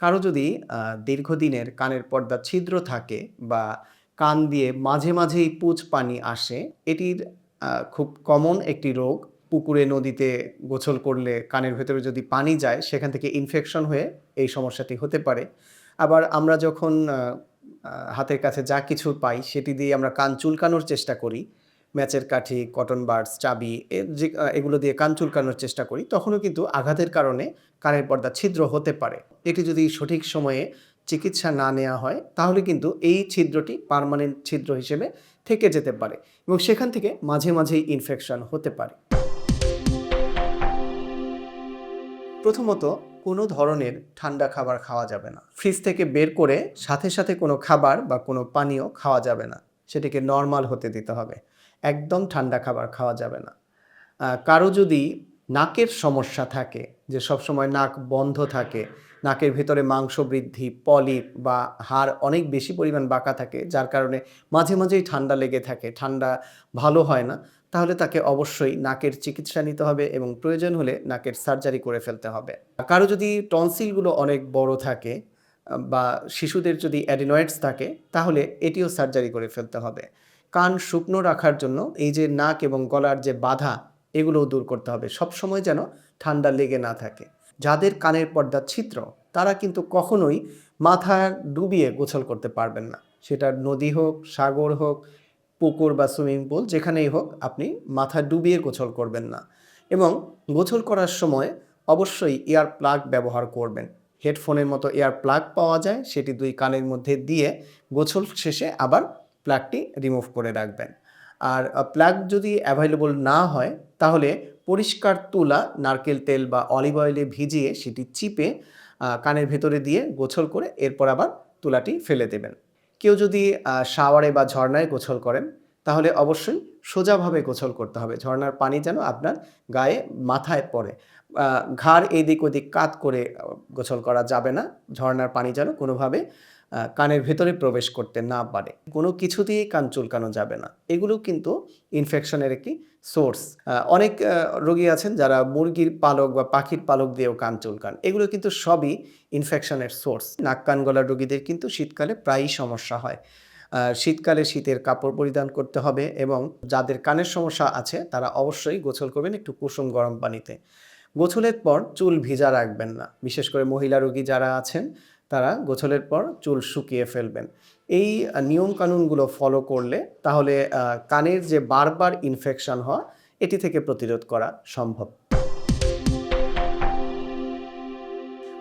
কারও যদি দীর্ঘদিনের কানের পর্দা ছিদ্র থাকে বা কান দিয়ে মাঝে মাঝেই পুজ পানি আসে, এটির খুব কমন একটি রোগ। পুকুরে, নদীতে গোসল করলে কানের ভেতরে যদি পানি যায়, সেখান থেকে ইনফেকশন হয়ে এই সমস্যাটি হতে পারে। আবার আমরা যখন হাতের কাছে যা কিছু পাই, সেটি দিয়ে আমরা কান চুলকানোর চেষ্টা করি ম্যাচের কাঠি, কটন বার্ডস, চাবি এগুলো দিয়ে কান চুলকানোর চেষ্টা করি, তখনও কিন্তু আঘাতের কারণে কানের পর্দা ছিদ্র হতে পারে। এটি যদি সঠিক সময়ে চিকিৎসা না নেওয়া হয়, তাহলে কিন্তু এই ছিদ্রটি পার্মানেন্ট ছিদ্র হিসেবে থেকে যেতে পারে এবং সেখান থেকে মাঝে মাঝেই ইনফেকশন হতে পারে। প্রথমত, কোনো ধরনের ঠান্ডা খাবার খাওয়া যাবে না। ফ্রিজ থেকে বের করে সাথে সাথে কোনো খাবার বা কোনো পানীয় খাওয়া যাবে না। সেটিকে নর্মাল হতে দিতে হবে। একদম ঠান্ডা খাবার খাওয়া যাবে না। কারও যদি নাকের সমস্যা থাকে, যে সবসময় নাক বন্ধ থাকে, নাকের ভিতরে মাংস বৃদ্ধি, পলিপ বা হাড় অনেক বেশি পরিমাণ বাঁকা থাকে, যার কারণে মাঝে মাঝেই ঠান্ডা লেগে থাকে, ঠান্ডা ভালো হয় না, তাহলে তাকে অবশ্যই নাকের চিকিৎসা নিতে হবে এবং প্রয়োজন হলে নাকের সার্জারি করে ফেলতে হবে। কারও যদি টনসিলগুলো অনেক বড় থাকে, বা শিশুদের যদি অ্যাডিনয়েডস থাকে, তাহলে এটিও সার্জারি করে ফেলতে হবে। কান শুকনো রাখার জন্য এই যে নাক এবং গলার যে বাধা, এগুলোও দূর করতে হবে। সবসময় যেন ঠান্ডা লেগে না থাকে। যাদের কানের পর্দা ছিদ্র, তারা কিন্তু কখনোই মাথা ডুবিয়ে গোসল করতে পারবেন না। সেটা নদী হোক, সাগর হোক, পুকুর বা সুইমিং পুল, যেখানেই হোক আপনি মাথা ডুবিয়ে গোসল করবেন না। এবং গোসল করার সময় অবশ্যই এয়ার প্লাগ ব্যবহার করবেন। হেডফোনের মতো এয়ার প্লাগ পাওয়া যায়, সেটি দুই কানের মধ্যে দিয়ে গোসল শেষে আবার প্লাগটি রিমুভ করে রাখবেন। আর প্লাগ যদি অ্যাভেলেবল না হয়, তাহলে পরিষ্কার তুলা, নারকেল তেল বা অলিভ অয়েলে ভিজিয়ে সেটি চিপে কানের ভেতরে দিয়ে গোসল করে এরপর আবার তুলাটি ফেলে দেবেন। কেউ যদি শাওয়ারে বা ঝর্ণায় গোসল করেন, তাহলে অবশ্যই সোজাভাবে গোসল করতে হবে। ঝর্ণার পানি যেন আপনার গায়ে মাথায় পড়ে। ঘাড় এদিক ওদিক কাত করে গোসল করা যাবে না। ঝর্ণার পানি যেন কোনোভাবে কানের ভেতরে প্রবেশ করতে না পারে। কোনো কিছু দিয়েই কান চুলকানো যাবে না। এগুলো কিন্তু ইনফেকশনের একটি সোর্স অনেক রোগী আছেন যারা মুরগির পালক বা পাখির পালক দিয়েও কান চুলকান। এগুলো কিন্তু সবই ইনফেকশনের সোর্স নাক কান গলার রোগীদের কিন্তু শীতকালে প্রায়ই সমস্যা হয়। শীতকালে শীতের কাপড় পরিধান করতে হবে এবং যাদের কানের সমস্যা আছে, তারা অবশ্যই গোসল করবেন একটু কুসুম গরম পানিতে। গোছলের পর চুল ভিজা রাখবেন না। বিশেষ করে মহিলা রোগী যারা আছেন তারা গোছলের পর চুল শুকিয়ে ফেলবেন। এই নিয়মকানুনগুলো ফলো করলে তাহলে কানের যে বারবার ইনফেকশন হওয়া, এটি থেকে প্রতিরোধ করা সম্ভব।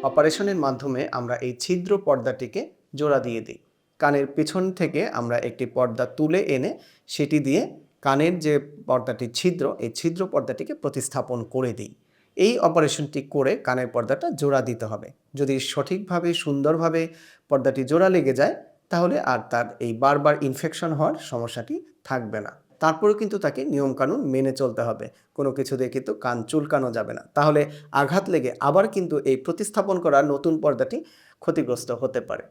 অপারেশনের মাধ্যমে আমরা এই ছিদ্র পর্দাটিকে জোড়া দিয়ে দিই। কানের পেছন থেকে আমরা একটি পর্দা তুলে এনে সেটি দিয়ে কানের যে পর্দাটি ছিদ্র, এই ছিদ্র পর্দাটিকে প্রতিস্থাপন করে দিই। এই অপারেশনটি করে কানের পর্দাটা জোড়া দিতে হবে। যদি সঠিকভাবে, সুন্দরভাবে পর্দাটি জোড়া লেগে যায়, তাহলে আর তার এই বারবার ইনফেকশন হওয়ার সমস্যাটি থাকবে না। তারপরেও কিন্তু তাকে নিয়মকানুন মেনে চলতে হবে। কোনো কিছু দিয়ে কিন্তু কান চুলকানো যাবে না। তাহলে আঘাত লেগে আবার কিন্তু এই প্রতিস্থাপন করা নতুন পর্দাটি ক্ষতিগ্রস্ত হতে পারে।